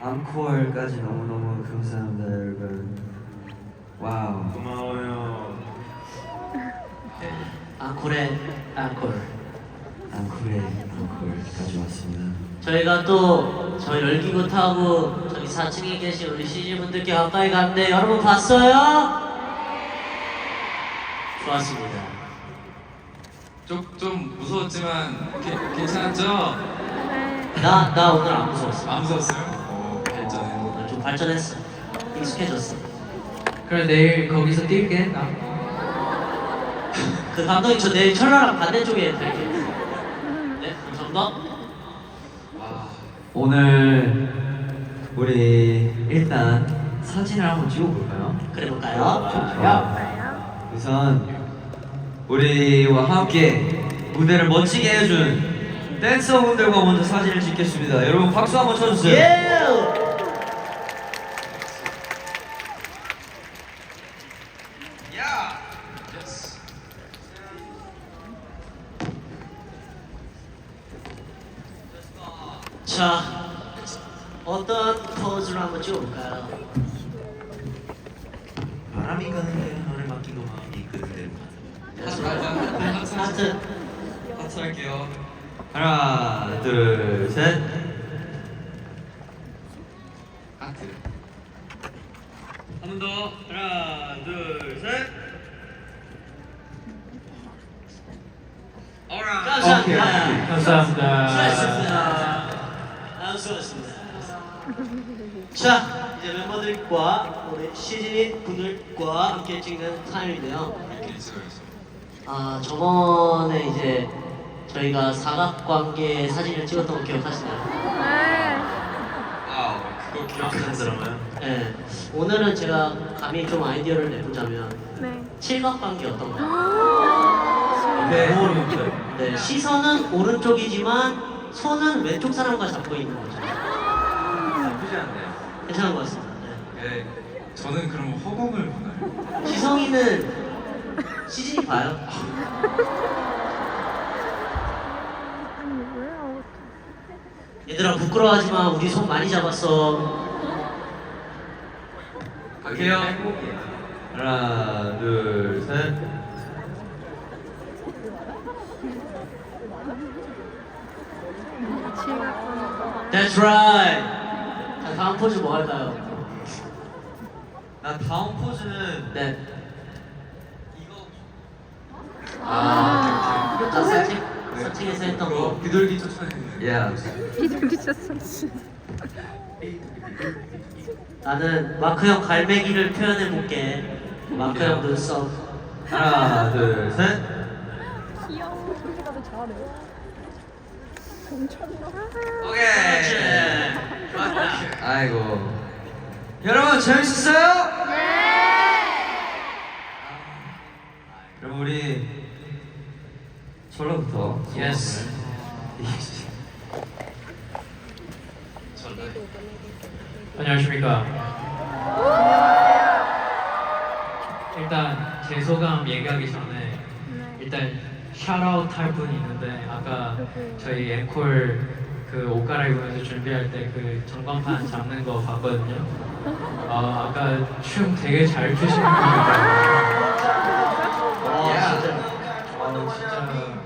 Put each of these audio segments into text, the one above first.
앙코얼까지 너무너무 감사합니다 여러분 와우 고마워요. 앙콜의 앙콜. 앙코레 앙코얼까지 왔습니다 저희가 또 저희 열기구 타고 저기 4층에 계신 우리 CG 분들께 가까이 갔는데 여러분 봤어요? 좋았습니다. 좀, 좀 무서웠지만 게, 괜찮았죠? 나, 나 오늘 안 무서웠어. 안 무서웠어요? 발전했어. 익숙해졌어. 그럼 내일 거기서 뛸게 나. 그 감독님 저 내일 철라랑 반대쪽에 드릴게요. 네, 감사합니다. 와, 오늘 우리 일단 사진을 한번 찍어볼까요? 그래 볼까요? 좋아요 우선 우리와 함께 무대를 멋지게 해준 댄서분들과 먼저 사진을 찍겠습니다 여러분 박수 한번 쳐주세요 예! 예스. 자, 어떤 포즈로 한번 찍어볼까요? 바람이 가는데 너를 맡기고 마음이 그대로 하트, 하트, 하트, 하트. 하트 할게요. 하나 둘셋 하트. 한 번 더 하나 둘셋 감사합니다. 감사합니다. 수고하셨습니다. 아, 수고하셨습니다. 자, 이제 멤버들과 우리 시즌 분들과 함께 찍는 타임인데요. 아, 저번에 이제 저희가 사각관계 사진을 찍었던 거 기억하시나요? 와우, 그거 기억하는 사람은? 네. 오늘은 제가 감히 좀 아이디어를 내보자면 네. 칠각관계 어떤 가요 네. 네, 시선은 오른쪽이지만 손은 왼쪽 사람과 잡고 있는 거죠. 나쁘지 않네요. 괜찮은 것 같습니다. 네. 네, 저는 그럼 허공을 보나요? 지성이는 시즌이 봐요. 얘들아 부끄러워하지 마. 우리 손 많이 잡았어. 갈게요. 하나 둘 셋 지각하는 That's right. 자 다음 포즈 뭐 할까요? 나 다음 포즈는 네. 이거 아, 자 세팅 세팅에서 했던 거. 비둘기 쫓아내는. 야 비둘기쳤어. 나는 마크 형 갈매기를 표현해 볼게. 마크 형 눈썹. 하나 둘 셋 귀여워. 비둘기가 더 잘해. 오케이 아이고 여러분 재밌었어요? 네 그럼 우리 철로부터 Yes. 안녕하십니까. 일단 제 소감 얘기하기 전에 일단 샤라웃 할 분이 있는데 아까 저희 앵콜 그 옷 갈아입으면서 준비할 때 그 전광판 잡는 거 봤거든요. 아 아까 춤 되게 잘 추시는 분이더라고요. 와 진짜. 아 진짜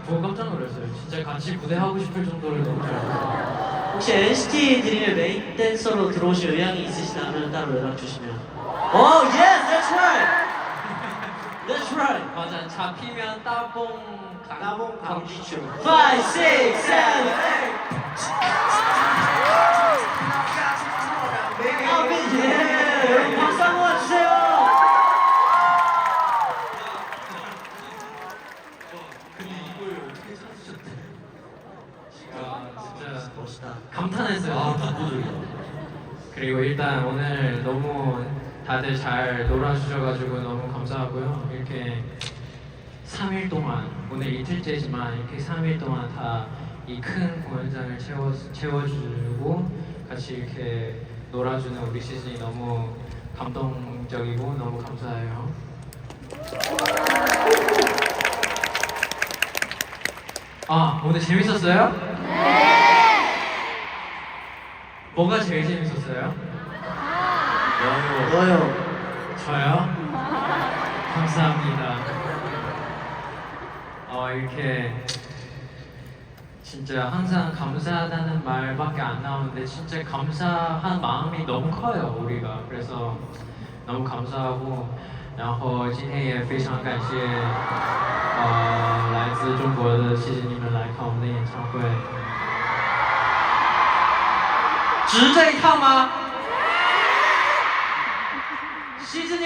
보고 깜짝 놀랐어요. 진짜 같이 무대 하고 싶을 정도로 너무 잘해요. 혹시 NCT 드림의 메인 댄서로 들어오실 의향이 있으시다면 따로 연락 주시면. Oh yes, that's right. That's right. 맞아 잡히면 따봉 강- 따봉 강지춤. 5, 6, 7, 8. 아, 예. 여러분 박수 한번 주세요. 근데 이걸 어떻게 찾으셨대? 아, 진짜 멋있다. 감탄했어요. 아 독보적이다 그리고 일단 오늘 너무 다들 잘 놀아주셔가지고 너무 감사하고요. 이렇게 3일 동안 오늘 이틀째지만 이렇게 3일 동안 다 이 큰 공연장을 채워 채워주고 같이 이렇게 놀아주는 우리 시즌이 너무 감동적이고 너무 감사해요. 아 오늘 재밌었어요? 뭐가 제일 재밌었어요? 너요. 저요? 감사합니다. 어, 이렇게 진짜 항상 감사하다는 말밖에 안 나오는데 진짜 감사한 마음이 너무 커요, 우리가. 그래서 너무 감사하고 然后今天也非常感谢呃来自中国的，谢谢你们来看我们的演唱会。值这一趟吗？시즈니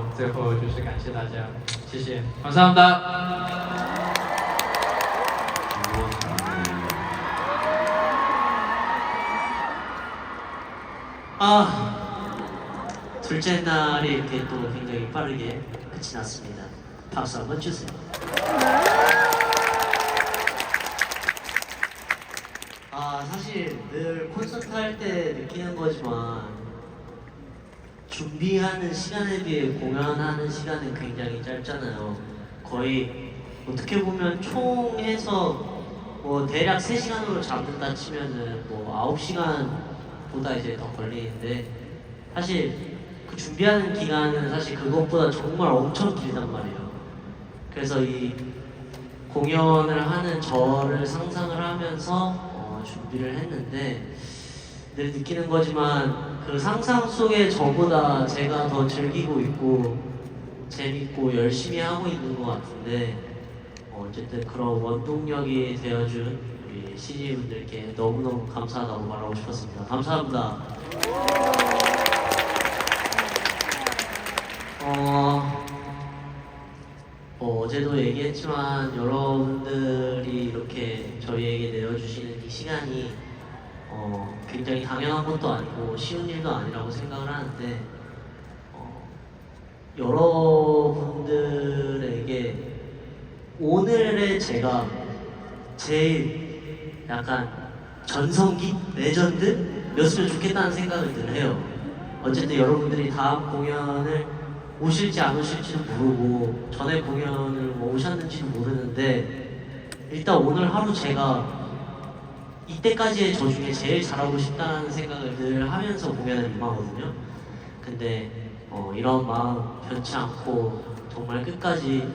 最后就是感谢大家，谢谢，감사합니다。 아 둘째 날이 이렇게 또 굉장히 빠르게 끝이 났습니다. 박수 한번 주세요. 아 사실 늘 콘서트 할 때 느끼는 거지만 준비하는 시간에 비해 공연하는 시간은 굉장히 짧잖아요. 거의 어떻게 보면 총 해서 뭐 대략 3시간으로 잡는다 치면은 뭐 9시간보다 이제 더 걸리는데 사실 그 준비하는 기간은 사실 그것보다 정말 엄청 길단 말이에요. 그래서 이 공연을 하는 저를 상상을 하면서 어, 준비를 했는데 늘 느끼는 거지만 그 상상 속의 저보다 제가 더 즐기고 있고 재밌고 열심히 하고 있는 것 같은데 어, 어쨌든 그런 원동력이 되어준 우리 CG 분들께 너무너무 감사하다고 말하고 싶었습니다. 감사합니다. 어, 어, 어제도 얘기했지만 여러분들이 이렇게 저희에게 내어주시는 이 시간이 어, 굉장히 당연한 것도 아니고 쉬운 일도 아니라고 생각을 하는데 어, 여러분들에게 오늘의 제가 제일 약간 전성기 레전드 였으면 좋겠다는 생각을 늘 해요. 어쨌든 여러분들이 다음 공연을 오실지 안 오실지도 모르고 전에 공연을 뭐 오셨는지도 모르는데 일단 오늘 하루 제가 이때까지의 저 중에 제일 잘하고 싶다는 생각을 늘 하면서 공연을 임하거든요. 근데 어, 이런 마음 변치 않고 정말 끝까지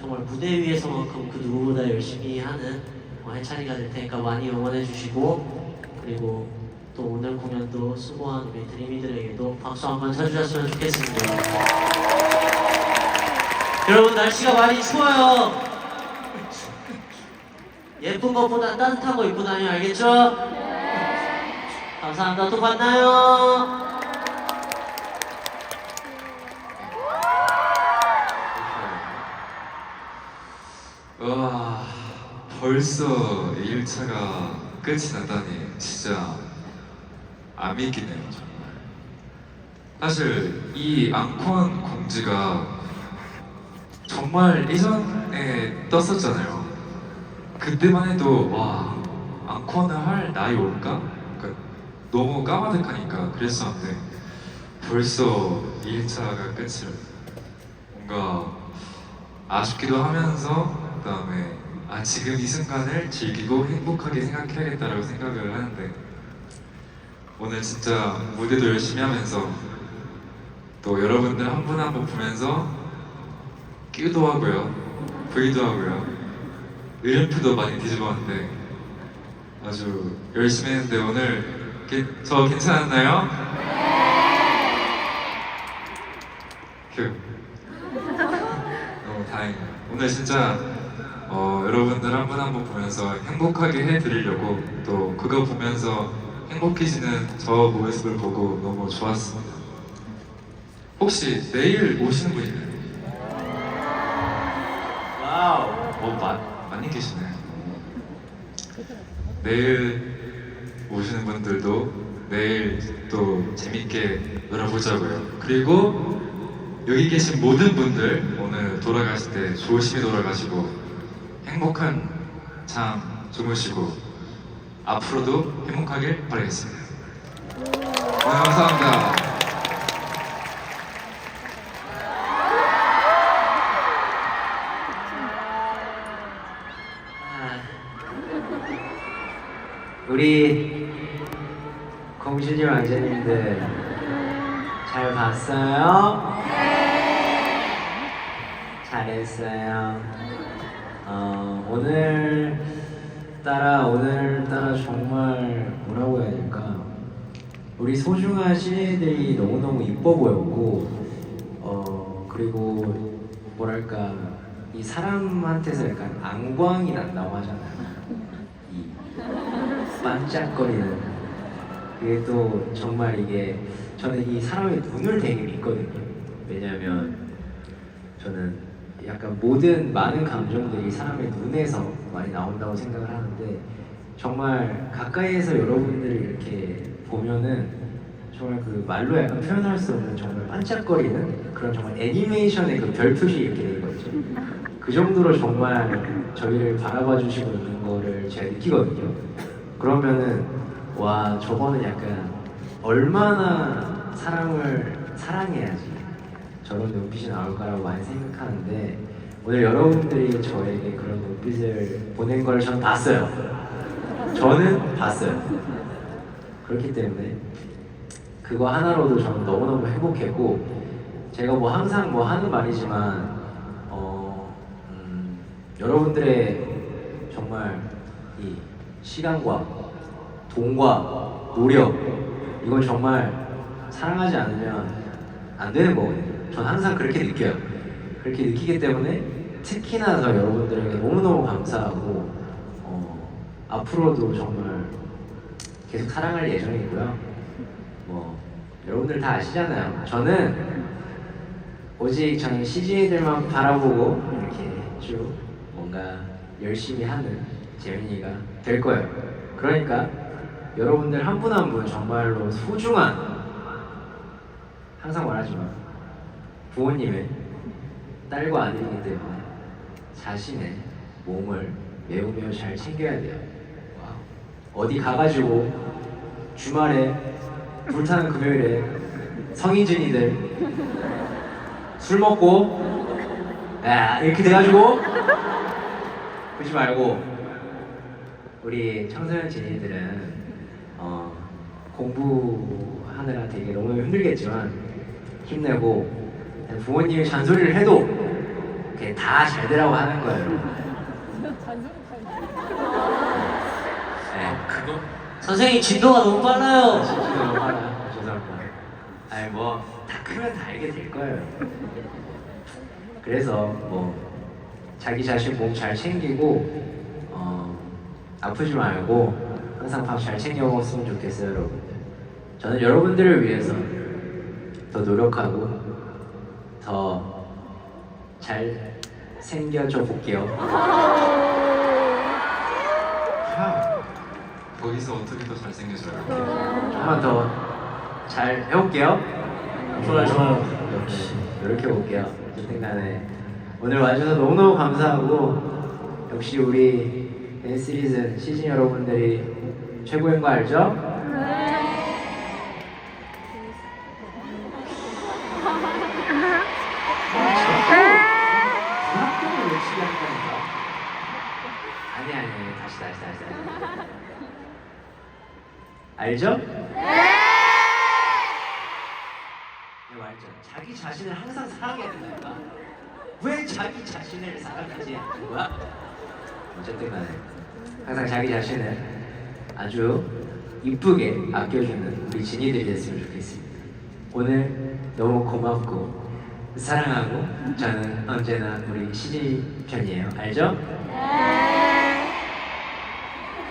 정말 무대 위에서만큼 그 누구보다 열심히 하는 어, 해찬이가 될 테니까 많이 응원해 주시고 그리고 또 오늘 공연도 수고한 우리 드림이들에게도 박수 한번 쳐주셨으면 좋겠습니다. 여러분 날씨가 많이 추워요. 예쁜 것보다 따뜻한 거 입고 다녀요 알겠죠? 감사합니다. 또 만나요. 와 벌써 1차가 끝이 났다니 진짜 안 믿기네요 정말 사실 이 앙콘 공지가 정말 예전에 떴었잖아요 그때만 해도 와 앙콘을 할 나이 올까? 그러니까 너무 까마득하니까 그랬었는데 벌써 1차가 끝을 뭔가 아쉽기도 하면서 그다음에 아 지금 이 순간을 즐기고 행복하게 생각해야겠다라고 생각을 하는데 오늘 진짜 무대도 열심히 하면서 또 여러분들 한 분 한 분 보면서 끼도 하고요 V도 하고요 이름표도 많이 뒤집었는데 아주 열심히 했는데 오늘 게- 저 괜찮았나요? 그 너무 다행이에요. 오늘 진짜 어, 여러분들 한 분 한 분 보면서 행복하게 해드리려고 또 그거 보면서 행복해지는 저 모습을 보고 너무 좋았습니다. 혹시 내일 오시는 분 있나요? 와우. 어, 마, 많이 계시네요. 내일 오시는 분들도 내일 또 재밌게 놀아보자고요. 그리고 여기 계신 모든 분들 오늘 돌아가실 때 조심히 돌아가시고 행복한 잠 주무시고 앞으로도 행복하길 바라겠습니다. 네, 감사합니다. 우리 공주님 왕자님들 잘 봤어요? 잘했어요. 어, 오늘 따라 오늘 따라 정말 뭐라고 해야 될까? 우리 소중한 시인들이 너무너무 이뻐 보였고 어 그리고 뭐랄까 이 사람한테서 약간 안광이 난다고 하잖아요. 이 반짝거리는 그게 또 정말 이게 저는 이 사람의 눈을 되게 믿거든요. 왜냐하면 저는 약간 모든 많은 감정들이 사람의 눈에서 많이 나온다고 생각을 하는데 정말 가까이에서 여러분들이 이렇게 보면은 정말 그 말로 약간 표현할 수 없는 정말 반짝거리는 그런 정말 애니메이션의 그 별 표시 이렇게 돼 있거든요. 그 정도로 정말 저희를 바라봐 주시고 있는 거를 제가 느끼거든요. 그러면은 와 저거는 약간 얼마나 사람을 사랑해야지 저런 눈빛이 나올까라고 많이 생각하는데 오늘 여러분들이 저에게 그런 눈빛을 보낸 걸 저는 봤어요. 저는 봤어요. 그렇기 때문에 그거 하나로도 저는 너무너무 행복했고 제가 뭐 항상 뭐 하는 말이지만 어, 음, 여러분들의 정말 이 시간과 돈과 노력 이건 정말 사랑하지 않으면 안 되는 거거든요. 전 항상 그렇게 느껴요. 그렇게 느끼기 때문에 특히나 더 여러분들에게 너무너무 감사하고 어, 앞으로도 정말 계속 사랑할 예정이고요. 뭐 여러분들 다 아시잖아요. 저는 오직 저는 CG들만 바라보고 이렇게 쭉 뭔가 열심히 하는 재민이가 될 거예요. 그러니까 여러분들 한 분 한 분 정말로 소중한 항상 말하지만 부모님의 딸과 아들이기 때문에 자신의 몸을 매우 매우 잘 챙겨야 돼요. 어디 가가지고 주말에 불타는 금요일에 성인진이들 술 먹고 야 이렇게 돼가지고 그러지 말고 우리 청소년 진이들은 어, 공부하느라 되게 너무 힘들겠지만 힘내고 부모님이 잔소리를 해도 그게 다잘 되라고 하는 거예요. 네. 그거 선생님 진도가 너무 빨라요. 진짜 너무 빨라요. 죄송합니다. 아니 뭐 다 크면 다 알게 될 거예요. 그래서 뭐 자기 자신 몸 잘 챙기고 어, 아프지 말고 항상 밥 잘 챙겨 먹었으면 좋겠어요, 여러분들. 저는 여러분들을 위해서 더 노력하고 더 잘 생겨줘 볼게요. 거기서 어떻게 더 잘생겨져요? 한번 더 잘 해볼게요. 좋아요, 좋아요. 역시 노력해 볼게요. 어쨌든 간에 오늘 와주셔서 너무너무 감사하고 역시 우리 댄시리즈 시즌 여러분들이 최고인 거 알죠? 중학교를 열심히 한다니까. 아니 아니 다시 다시 다시 다시. 알죠? 이거 알죠? 자기 자신을 항상 사랑해야 된다니까. 왜 자기 자신을 사랑하지 않는 거야? 어쨌든 간에 항상 자기 자신을 아주 이쁘게 아껴주는 우리 진이들이 됐으면 좋겠습니다. 오늘 너무 고맙고 사랑하고 저는 언제나 우리 시지 편이에요. 알죠?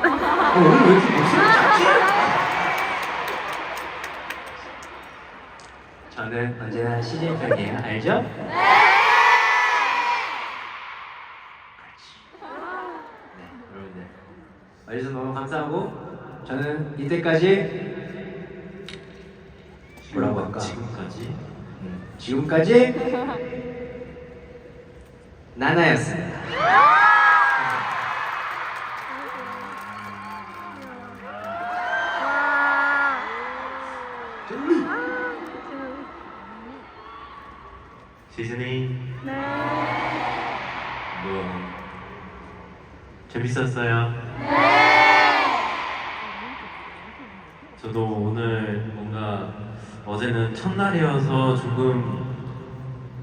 어, 오늘 왜 이렇게 목소리 작지? 저는 언제나 시즌 편이에요. 알죠? 네, 여러분들. 와주셔서 너무 감사하고 저는 이때까지 뭐라고 할까? 지금까지 음, 지금까지 나나였습니다. 와. 시즈니 네. 뭐 재밌었어요? 저도 오늘 뭔가 어제는 첫날이어서 조금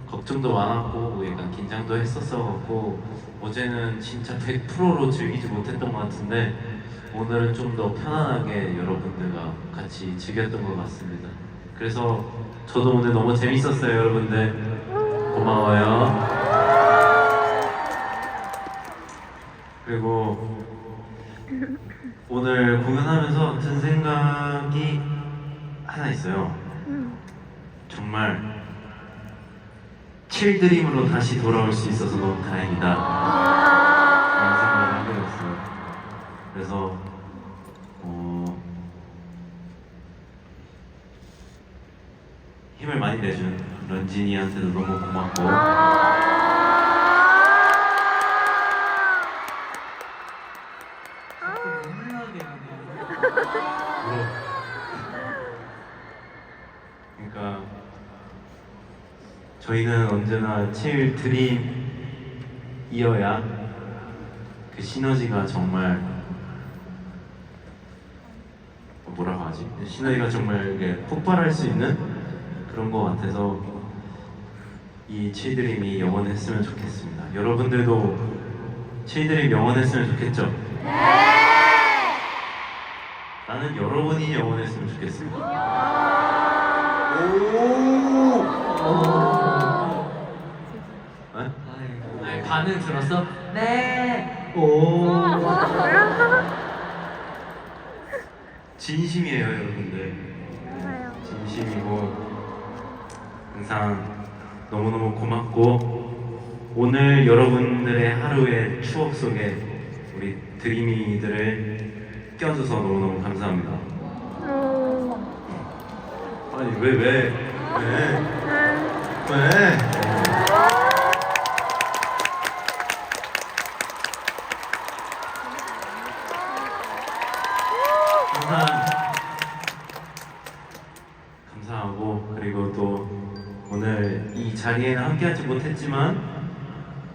걱정도 많았고 약간 긴장도 했었어 갖고 어제는 진짜 100%로 즐기지 못했던 것 같은데 오늘은 좀 더 편안하게 여러분들과 같이 즐겼던 것 같습니다. 그래서 저도 오늘 너무 재밌었어요, 여러분들. 고마워요. 그리고 오늘 공연하면서 든 생각이 하나 있어요. 음. 정말 칠드림으로 다시 돌아올 수 있어서 너무 다행이다. 라는 생각을 하게 됐어요. 그래서 어, 힘을 많이 내준 런진이한테도 너무 고맙고 울어. 그러니까 저희는 언제나 칠 드림이어야 그 시너지가 정말 뭐라고 하지? 시너지가 정말 이게 폭발할 수 있는 그런 것 같아서 이 칠드림이 영원했으면 좋겠습니다. 여러분들도 칠드림 영원했으면 좋겠죠? 나는 여러분이 영원했으면 좋겠습니다. 네? 반응 들었어? 네. 오. 진심이에요, 여러분들. 진심이고 항상 너무너무 고맙고 오늘 여러분들의 하루의 추억 속에 우리 드리미들을 껴줘서 너무너무 감사합니다. 오. 아니 왜 왜? 왜? 네. 왜? 자리에는 함께하지 못했지만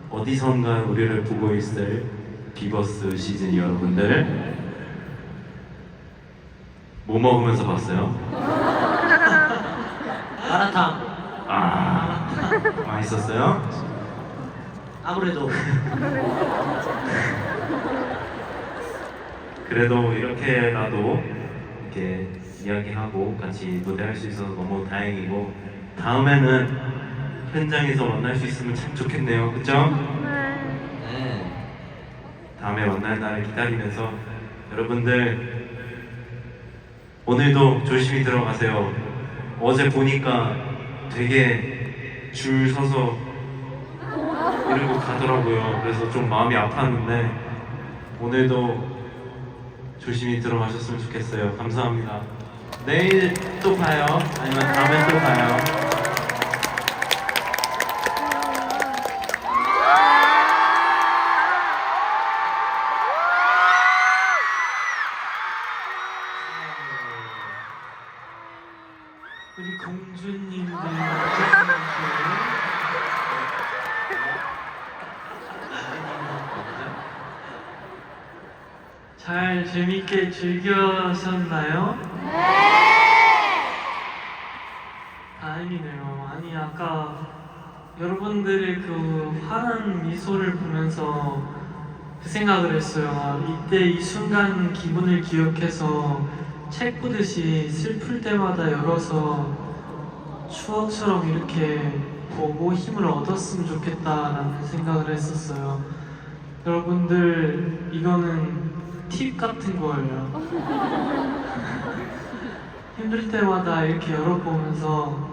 어디선가 우리를 보고 있을 비버스 시즌 여러분들 뭐 먹으면서 봤어요? 마라탕 아 맛있었어요? 아무래도 그래도 이렇게라도 이렇게 이야기하고 같이 무대할 수 있어서 너무 다행이고 다음에는 현장에서 만날 수 있으면 참 좋겠네요. 그죠? 네. 네. 다음에 만날 날을 기다리면서 여러분들 오늘도 조심히 들어가세요. 어제 보니까 되게 줄 서서 이러고 가더라고요. 그래서 좀 마음이 아팠는데 오늘도 조심히 들어가셨으면 좋겠어요. 감사합니다. 내일 또 봐요. 아니면 다음에 또 봐요. 잘 재밌게 즐겨셨나요? 네! 다행이네요. 아니 아까 여러분들의 그 환한 미소를 보면서 그 생각을 했어요. 아, 이때 이 순간 기분을 기억해서 책 보듯이 슬플 때마다 열어서 추억처럼 이렇게 보고 힘을 얻었으면 좋겠다라는 생각을 했었어요. 여러분들 이거는 팁 같은 거예요. 힘들 때마다 이렇게 열어보면서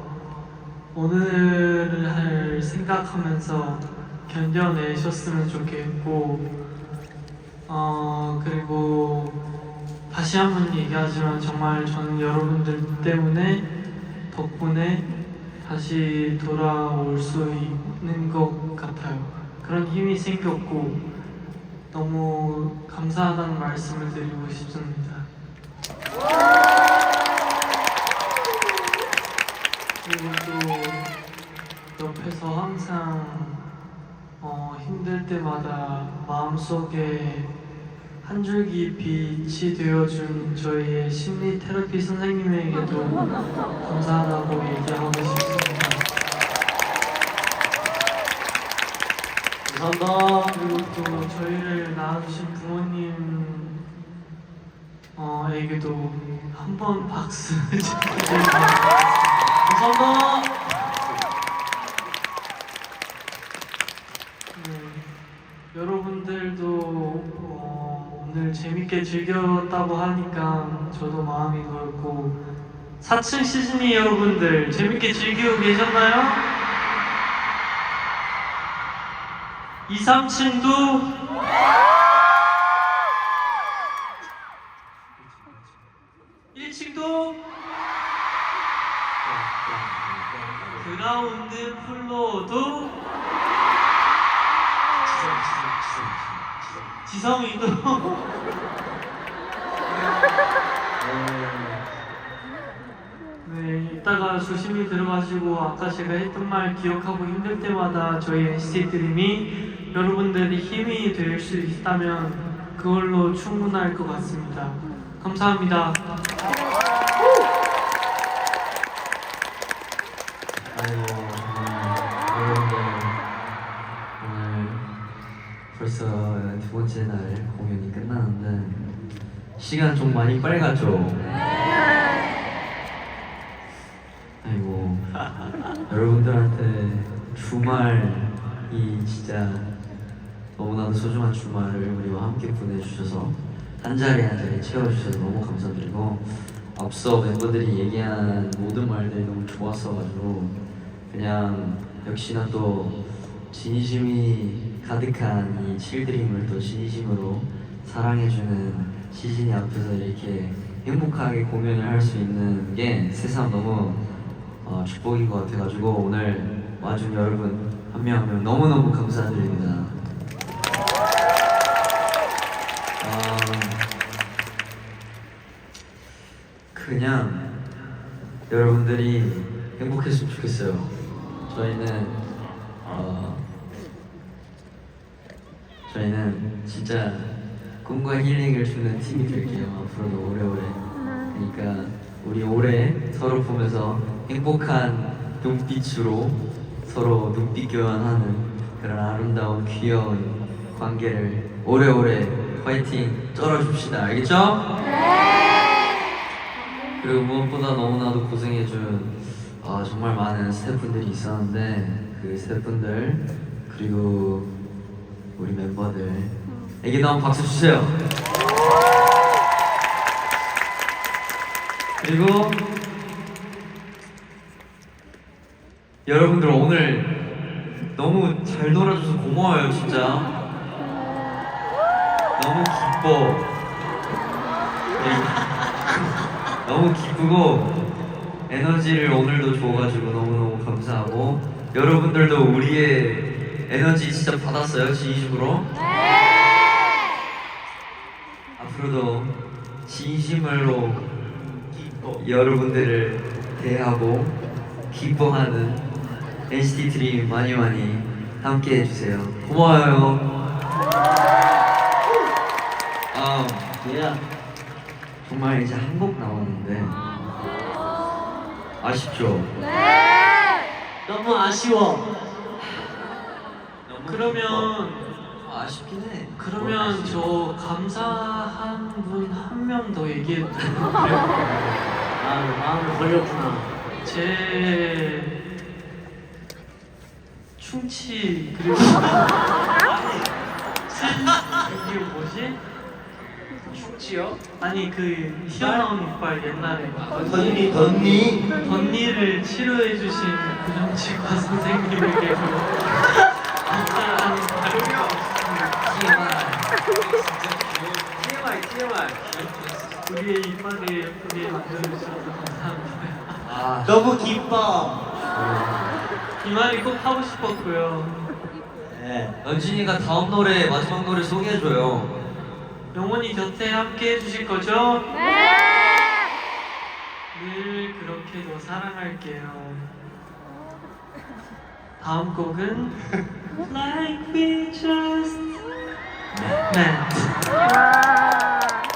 오늘을 할 생각하면서 견뎌내셨으면 좋겠고 어 그리고 다시 한 번 얘기하지만 정말 저는 여러분들 때문에 덕분에 다시 돌아올 수 있는 것 같아요. 그런 힘이 생겼고 너무 감사하다는 말씀을 드리고 싶습니다. 그리고 또 옆에서 항상 어, 힘들 때마다 마음속에 한 줄기 빛이 되어준 저희의 심리 테라피 선생님에게도 감사하다고 얘기하고 싶습니다. 감사합니다. 그리고 또 저희를 낳아주신 부모님 어, 에게도 한 번 박수 쳐주세요. 감사합니다. 네, 여러분들도 어, 오늘 재밌게 즐겼다고 하니까 저도 마음이 놓였고 4층 시즈니 여러분들 재밌게 즐기고 계셨나요? 2, 3층도. 1층도. 그라운드 플로어도. 지성이도. 네 이따가 조심히 들어가시고 아까 제가 했던 말 기억하고 힘들 때마다 저희 NCT 드림이 여러분들이 힘이 될 수 있다면 그걸로 충분할 것 같습니다 감사합니다 아이고 여러분들 오늘 벌써 두 번째 날 공연이 끝나는데 시간 좀 많이 빨리 갔죠? 아이고 여러분들한테 주말이 진짜 너무나도 소중한 주말을 우리와 함께 보내주셔서 한 자리 한 자리 채워주셔서 너무 감사드리고 앞서 멤버들이 얘기한 모든 말들이 너무 좋았어가지고 그냥 역시나 또 진심이 가득한 이 칠드림을 또 진심으로 사랑해주는 시즌이 앞에서 이렇게 행복하게 공연을 할 수 있는 게 세상 너무 어, 축복인 것 같아가지고 오늘 와준 여러분 한 명 한 명 너무너무 감사드립니다. 그냥 여러분들이 행복했으면 좋겠어요. 저희는 어, 저희는 진짜 꿈과 힐링을 주는 팀이 될게요. 앞으로도 오래오래. 그러니까 우리 오래 서로 보면서 행복한 눈빛으로 서로 눈빛 교환하는 그런 아름다운 귀여운 관계를 오래오래 화이팅 쩔어줍시다. 알겠죠? 그리고 무엇보다 너무나도 고생해준 아, 정말 많은 스태프분들이 있었는데 그 스태프분들 그리고 우리 멤버들에게 너무 박수 주세요. 그리고 여러분들 오늘 너무 잘 놀아줘서 고마워요 진짜. 너무 기뻐. 너무 기쁘고 에너지를 오늘도 줘가지고 너무너무 감사하고 여러분들도 우리의 에너지 진짜 받았어요 진심으로? 앞으로도 진심으로 여러분들을 대하고 기뻐하는 NCT 드림 많이 많이 함께 해주세요. 고마워요. 아, 예. 정말 이제 한 곡 남았는데 아쉽죠? 너무 아쉬워. 그러면 아쉽긴 해 그러면 저 감사한 분 한 명 더 얘기해도 돼요? 아, 마음을 걸렸구나. 제 충치 그리고 이게 뭐지? 충치요? 아니 그 튀어나온 이빨 옛날에 던니 던니 덧니를 치료해 주신 고정치과 선생님에게 감사하는 바람이 없습니다. TMI TMI 우리의 입말을 예쁘게 만들어주셔서 감사합니다. 아, 너무 기뻐. 이 말이 꼭 하고 싶었고요. 네. 연진이가 다음 노래 마지막 노래 소개해줘요. 영원히 곁에 함께 해주실 거죠? 네! 늘 그렇게도 사랑할게요. 다음 곡은 Like We Just Met. 와.